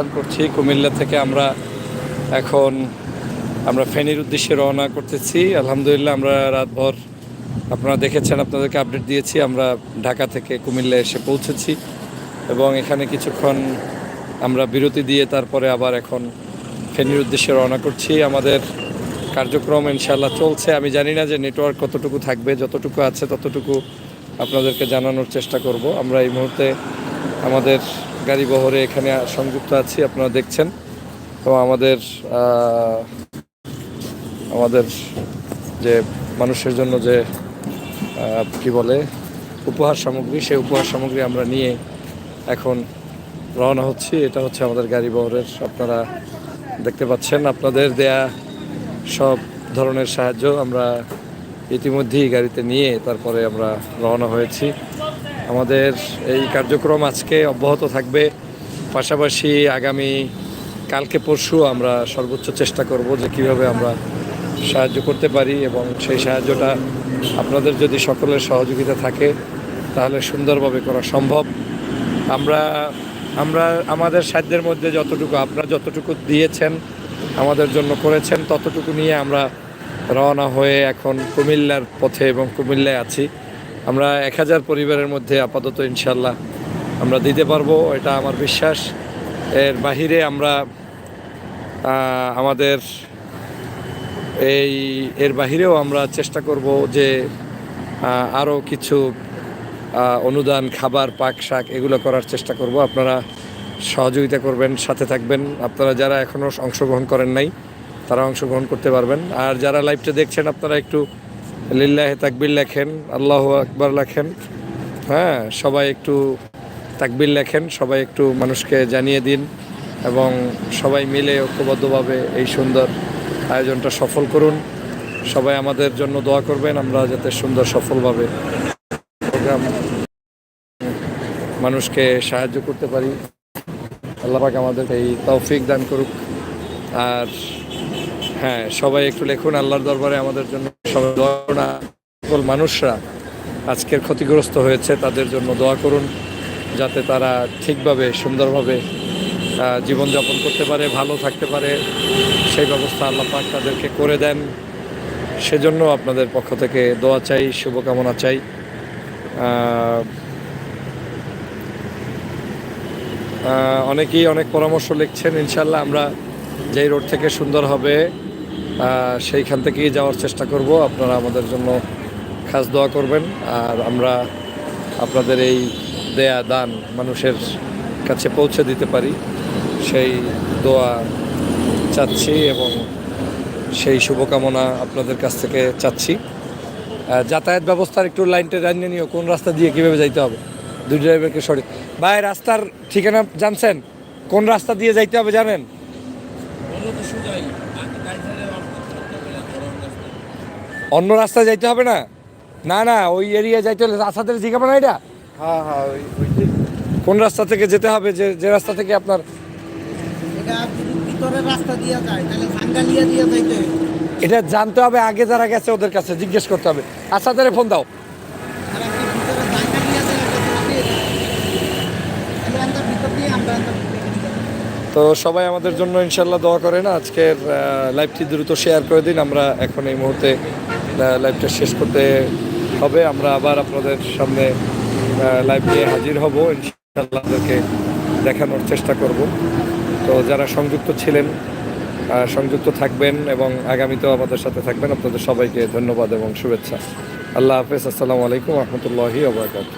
অবস্থান করছি। কুমিল্লা থেকে আমরা এখন আমরা ফেনীর উদ্দেশ্যে রওনা করতেছি। আলহামদুলিল্লাহ আমরা রাতভর আপনারা দেখেছেন, আপনাদেরকে আপডেট দিয়েছি। আমরা ঢাকা থেকে কুমিল্লা এসে পৌঁছেছি এবং এখানে কিছুক্ষণ আমরা বিরতি দিয়ে তারপরে আবার এখন ফেনীর উদ্দেশ্যে রওনা করছি। আমাদের কার্যক্রম ইনশাল্লাহ চলছে। আমি জানি না যে নেটওয়ার্ক কতটুকু থাকবে, যতটুকু আছে ততটুকু আপনাদেরকে জানানোর চেষ্টা করব। আমরা এই মুহূর্তে আমাদের গাড়ি বহরে এখানে সংযুক্ত আছি, আপনারা দেখছেন। তো আমাদের আমাদের যে মানুষের জন্য যে কি বলে, উপহার সামগ্রী, সেই উপহার সামগ্রী আমরা নিয়ে এখন রওনা হচ্ছি। এটা হচ্ছে আমাদের গাড়ি বহরের, আপনারা দেখতে পাচ্ছেন। আপনাদের দেয়া সব ধরনের সাহায্য আমরা ইতিমধ্যেই গাড়িতে নিয়ে তারপরে আমরা রওনা হয়েছি। আমাদের এই কার্যক্রম আজকে অব্যাহত থাকবে। পাশাপাশি আগামী কালকে পরশু আমরা সর্বোচ্চ চেষ্টা করব যে কীভাবে আমরা সাহায্য করতে পারি এবং সেই সাহায্যটা আপনাদের যদি সকলের সহযোগিতা থাকে, তাহলে সুন্দরভাবে করা সম্ভব। আমরা আমরা আমাদের সাধ্যের মধ্যে যতটুকু, আপনারা যতটুকু দিয়েছেন, আমাদের জন্য করেছেন, ততটুকু নিয়ে আমরা রওনা হয়ে এখন কুমিল্লার পথে এবং কুমিল্লায় আছি। আমরা এক হাজার পরিবারের মধ্যে আপাতত ইনশাল্লাহ আমরা দিতে পারব, এটা আমার বিশ্বাস। এর বাহিরে আমরা আমাদের এই, এর বাহিরেও আমরা চেষ্টা করব যে আরও কিছু অনুদান, খাবার, পাক, শাক এগুলো করার চেষ্টা করব। আপনারা সহযোগিতা করবেন, সাথে থাকবেন। আপনারা যারা এখনও অংশগ্রহণ করেন নাই তারা অংশগ্রহণ করতে পারবেন। আর যারা লাইভটা দেখছেন, আপনারা একটু লিল্লাহে তাকবির লেখেন, আল্লাহ আকবার লেখেন। হ্যাঁ সবাই একটু তাকবির লেখেন, সবাই একটু মানুষকে জানিয়ে দিন এবং সবাই মিলে ঐক্যবদ্ধভাবে এই সুন্দর আয়োজনটা সফল করুন। সবাই আমাদের জন্য দোয়া করবেন, আমরা যাতে সুন্দর সফলভাবে প্রোগ্রাম মানুষকে সাহায্য করতে পারি। আল্লাহবাক আমাদের এই তৌফিক দান করুক। আর হ্যাঁ সবাই একটু লিখুন, আল্লাহর দরবারে আমাদের জন্য সবাই দোয়া সকল মানুষরা আজকের ক্ষতিগ্রস্ত হয়েছে, তাদের জন্য দোয়া করুন, যাতে তারা ঠিকভাবে, সুন্দরভাবে জীবনযাপন করতে পারে, ভালো থাকতে পারে। সেই ব্যবস্থা আল্লাহ পাক তাদেরকে করে দেন। সেজন্য আপনাদের পক্ষ থেকে দোয়া চাই, শুভকামনা চাই। অনেকেই অনেক পরামর্শ লিখছেন, ইনশাল্লাহ আমরা যেই রোড থেকে সুন্দর হবে সেইখান থেকেই যাওয়ার চেষ্টা করব। আপনারা আমাদের জন্য খাস দোয়া করবেন। আর আমরা আপনাদের এই দেয়া দান মানুষের কাছে পৌঁছে দিতে পারি। সেই দোয়া চাচ্ছি এবং সেই শুভকামনা আপনাদের কাছ থেকে চাচ্ছি। যাতায়াত ব্যবস্থার একটু লাইনটা জানিয়ে নিও, কোন রাস্তা দিয়ে কীভাবে যাইতে হবে? দুই ড্রাইভারকে সরি। ভাই, রাস্তার ঠিকানা জানছেন? কোন রাস্তা দিয়ে যাইতে হবে জানেন? অন্য রাস্তায় যাইতে হবে না? না না ওই এরিয়া যাইতে হলে রাস্তাতে জিজ্ঞাসা না এটা? হ্যাঁ হ্যাঁ ওই কোন রাস্তা থেকে যেতে হবে? যে যে রাস্তা থেকে আপনার এটা যদি ভিতরের রাস্তা দিয়া যায় তাহলে ভাঙ্গালিয়া দিয়া যাইতে হবে। এটা জানতে হবে আগে যারা গেছে ওদের কাছে জিজ্ঞেস করতে হবে। আচ্ছা তাহলে ফোন দাও তো সবাই আমাদের জন্য ইনশাল্লাহ দোয়া করেন। আজকের লাইভটি দ্রুত শেয়ার করে দিন। আমরা এখন এই মুহূর্তে লাইভটা শেষ করতে হবে। আমরা আবার আপনাদের সামনে লাইভ নিয়ে হাজির হব। ইনশাল্লাহ আপনাদেরকে দেখানোর চেষ্টা করব। তো যারা সংযুক্ত ছিলেন সংযুক্ত থাকবেন এবং আগামীতেও আমাদের সাথে থাকবেন, আপনাদের সবাইকে ধন্যবাদ এবং শুভেচ্ছা। আল্লাহ হাফেজ। আসসালামু আলাইকুম রহমতুল্লাহি ওবরাকাত